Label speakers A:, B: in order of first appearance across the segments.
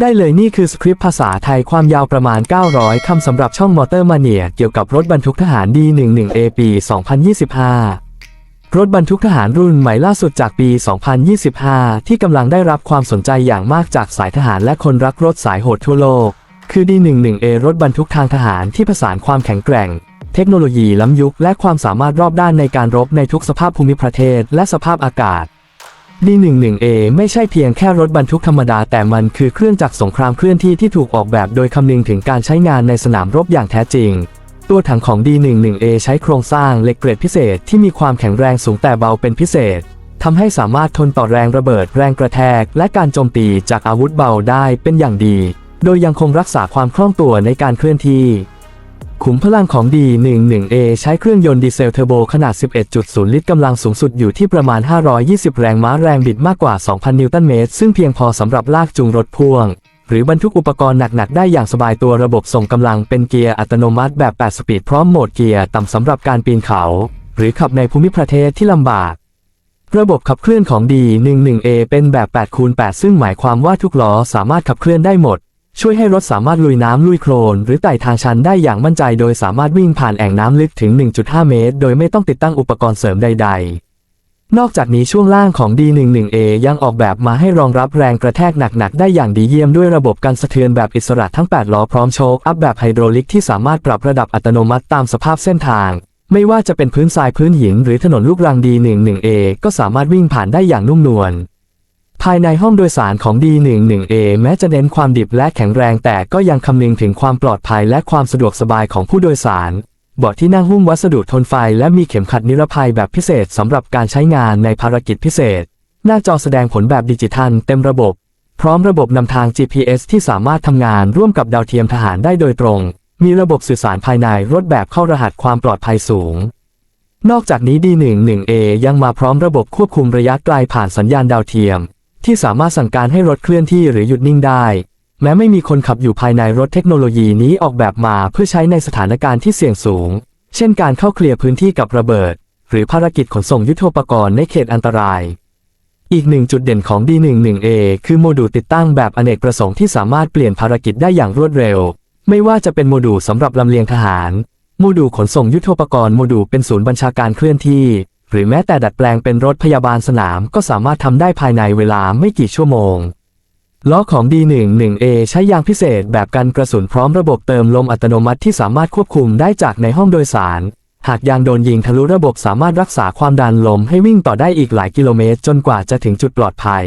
A: ได้เลยนี่คือสคริปต์ภาษาไทยความยาวประมาณ 900 คำสำหรับช่องมอเตอร์มาเนียเกี่ยวกับรถบรรทุกทหาร D11A ปี 2025 รถบรรทุกทหารรุ่นใหม่ล่าสุดจากปี 2025 ที่กำลังได้รับความสนใจอย่างมากจากสายทหารและคนรักรถสายโหดทั่วโลก คือ D11A รถบรรทุกทางทหารที่ผสานความแข็งแกร่ง เทคโนโลยีล้ำยุค และความสามารถรอบด้านในการรบในทุกสภาพภูมิประเทศและสภาพอากาศ D11A ไม่ใช่เพียงแค่รถบรรทุกธรรมดา แต่มันคือเครื่องจักรสงครามเคลื่อนที่ที่ถูกออกแบบโดยคำนึงถึงการใช้งานในสนามรบอย่างแท้จริง ตัวถังของ D11A ใช้โครงสร้างเหล็กเกรดพิเศษที่มีความแข็งแรงสูงแต่เบาเป็นพิเศษทำให้สามารถทนต่อแรงระเบิดแรงกระแทก และการโจมตีจากอาวุธเบาได้เป็นอย่างดี โดยยังคงรักษาความคล่องตัวในการเคลื่อนที่ ขุมพลังของ D11A ใช้เครื่องยนต์ดีเซลเทอร์โบขนาด 11.0 ลิตรกำลังสูงสุดอยู่ที่ประมาณ 520 แรงม้าแรงบิดมากกว่า 2,000 นิวตันเมตร ซึ่งเพียงพอสำหรับลากจูงรถพ่วง หรือบรรทุกอุปกรณ์หนัก ๆ ได้อย่างสบายตัวระบบส่งกำลังเป็นเกียร์อัตโนมัติแบบ 8 สปีดพร้อมโหมดเกียร์ต่ำสำหรับการปีนเขา หรือขับในภูมิประเทศที่ลำบากระบบขับเคลื่อนของ D11A เป็นแบบ 8 คูณ 8 ซึ่งหมายความว่าทุกล้อสามารถขับเคลื่อนได้หมด ช่วยให้รถสามารถลุยน้ำลุยโคลนหรือไต่ทางชันได้อย่างมั่นใจโดยสามารถวิ่งผ่านแอ่งน้ำลึกถึง 1.5 เมตร โดยไม่ต้องติดตั้งอุปกรณ์เสริมใด ๆ นอกจากนี้ช่วงล่างของ D11A ยังออกแบบมาให้รองรับแรงกระแทกหนัก ๆ ได้อย่างดีเยี่ยมด้วยระบบการสะเทือนแบบอิสระทั้ง 8 ล้อพร้อมโชคอัพแบบไฮโดรลิกที่สามารถปรับระดับอัตโนมัติตามสภาพเส้นทาง ไม่ว่าจะเป็นพื้นทรายพื้นหินหรือถนนลูกรัง D11A ก็สามารถวิ่งผ่านได้อย่างนุ่มนวล ภายในห้องโดยสารของ D11A แม้จะเน้นความดิบและแข็งแรงแต่ก็ยังคำนึงถึงความปลอดภัยและความสะดวกสบายของผู้โดยสาร เบาะที่นั่งหุ้มวัสดุทนไฟและมีเข็มขัดนิรภัยแบบพิเศษสำหรับการใช้งานในภารกิจพิเศษ หน้าจอแสดงผลแบบดิจิทัลเต็มระบบ พร้อมระบบนำทาง GPS ที่สามารถทำงานร่วมกับดาวเทียมทหารได้โดยตรง มีระบบสื่อสารภายในรถแบบเข้ารหัสความปลอดภัยสูงนอกจากนี้ D11A ยังมาพร้อมระบบควบคุมระยะไกลผ่านสัญญาณดาวเทียม ที่สามารถสั่งการให้รถเคลื่อนที่หรือหยุดนิ่งได้ แม้ไม่มีคนขับอยู่ภายในรถเทคโนโลยีนี้ออกแบบมาเพื่อใช้ในสถานการณ์ที่เสี่ยงสูง เช่นการเข้าเคลียร์พื้นที่กับระเบิด หรือภารกิจขนส่งยุทโธปกรณ์ในเขตอันตราย อีกหนึ่งจุดเด่นของ D11A คือโมดูลติดตั้งแบบอเนกประสงค์ที่สามารถเปลี่ยนภารกิจได้อย่างรวดเร็ว ไม่ว่าจะเป็นโมดูลสำหรับลำเลียงทหาร โมดูลขนส่งยุทโธปกรณ์โมดูลเป็นศูนย์บัญชาการเคลื่อนที่ หรือแม้แต่ดัดแปลงเป็นรถพยาบาลสนามก็สามารถทำได้ภายในเวลาไม่กี่ชั่วโมง ล้อของ D11A ใช้ยางพิเศษแบบกันกระสุนพร้อมระบบเติมลมอัตโนมัติที่สามารถควบคุมได้จากในห้องโดยสาร หากยางโดนยิงทะลุระบบสามารถรักษาความดันลมให้วิ่งต่อได้อีกหลายกิโลเมตร จนกว่าจะถึงจุดปลอดภัย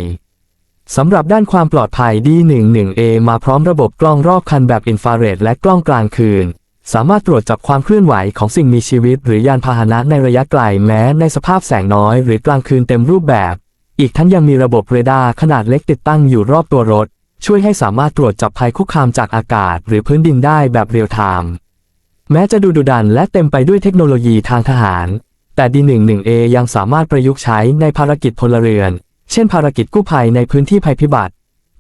A: สำหรับด้านความปลอดภัย D11A มาพร้อมระบบกล้องรอบคันแบบอินฟราเรดและกล้องกลางคืน สามารถตรวจจับความเคลื่อนไหวของสิ่งมีชีวิต หรือยานพาหนะในระยะไกลแม้ในสภาพแสงน้อย หรือกลางคืนเต็มรูปแบบ อีกทั้งยังมีระบบเรดาร์ขนาดเล็กติดตั้งอยู่รอบตัวรถ ช่วยให้สามารถตรวจจับภัยคุกคามจากอากาศ หรือพื้นดินได้แบบเรียลไทม์แม้จะดูดุดันและเต็มไปด้วยเทคโนโลยีทางทหาร แต่ D11A ยังสามารถประยุกต์ใช้ในภารกิจพลเรือน เช่นภารกิจกู้ภัยในพื้นที่ภัยพิบัติ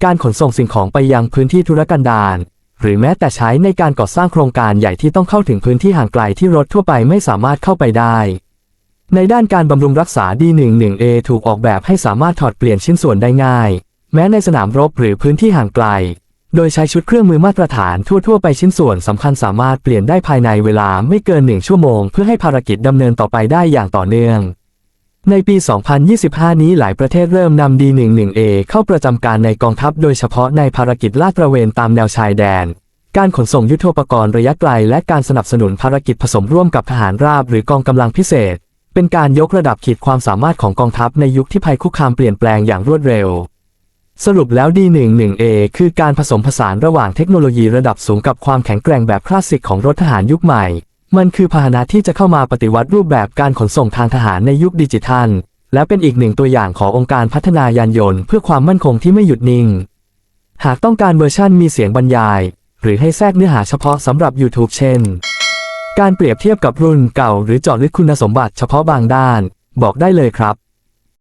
A: การขนส่งสิ่งของไปยังพื้นที่ธุรกันดาร หรือแม้แต่ใช้ในการก่อสร้างโครงการใหญ่ที่ต้องเข้าถึงพื้นที่ห่างไกลที่รถทั่วไปไม่สามารถเข้าไปได้ ในด้านการบำรุงรักษา D11A ถูกออกแบบให้สามารถถอดเปลี่ยนชิ้นส่วนได้ง่าย แม้ในสนามรบหรือพื้นที่ห่างไกล โดยใช้ชุดเครื่องมือมาตรฐานทั่ว ๆ ไปชิ้นส่วนสำคัญสามารถเปลี่ยนได้ภายในเวลาไม่เกินหนึ่งชั่วโมง เพื่อให้ภารกิจดำเนินต่อไปได้อย่างต่อเนื่อง ในปี 2025 นี้หลายประเทศเริ่มนำ D11A เข้าประจำการในกองทัพโดยเฉพาะในภารกิจลาดตระเวนตามแนวชายแดน การขนส่งยุทโธปกรณ์ระยะไกล และการสนับสนุนภารกิจผสมร่วมกับทหารราบหรือกองกำลังพิเศษ เป็นการยกระดับขีดความสามารถของกองทัพในยุคที่ภัยคุกคามเปลี่ยนแปลงอย่างรวดเร็ว สรุปแล้ว D11A คือการผสมผสานระหว่างเทคโนโลยีระดับสูงกับความแข็งแกร่งแบบคลาสสิกของรถทหารยุคใหม่ มันคือพาหนะที่จะเข้ามาปฏิวัติรูปแบบการขนส่งทางทหารในยุคดิจิทัล และเป็นอีกหนึ่งตัวอย่างขององค์การพัฒนายานยนต์เพื่อความมั่นคงที่ไม่หยุดนิ่ง หากต้องการเวอร์ชั่นมีเสียงบรรยาย หรือให้แทรกเนื้อหาเฉพาะสำหรับ YouTube เช่น การเปรียบเทียบกับรุ่นเก่าหรือเจาะลึกคุณสมบัติเฉพาะบางด้าน บอกได้เลยครับ